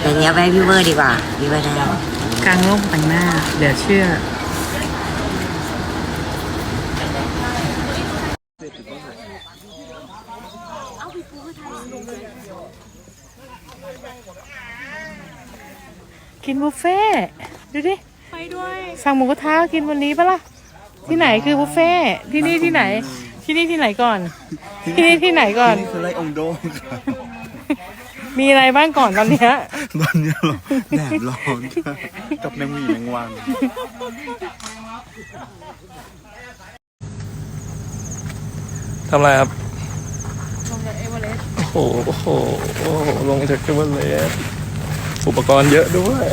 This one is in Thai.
แต่เนี้ยไปให้พี่เวอร์ดีกว่าพี่เวอร์ได้กลางร่มแต่งหน้าเดี๋ยวเชื่อ กินบุฟเฟ่ต์ดูดิ ไปด้วย สั่งหมูกระทะกินวันนี้ปะล่ะ ที่ไหนคือบุฟเฟ่ต์ที่นี่ที่ไหน ที่นี่ที่ไหนก่อน ที่นี่ที่ไหนก่อน นี่คือไรองโดงครับ มีอะไรบ้างก่อนตอนเนี้ยตอนเนี้ยเราแดดร้อนครับกับแมงหวีแมงวันทำอะไรครับ ลงจากเอเวอเรสต์โอ้โหโอ้โหโอ้โหลงจากเอเวอเรสต์อุปกรณ์เยอะด้วย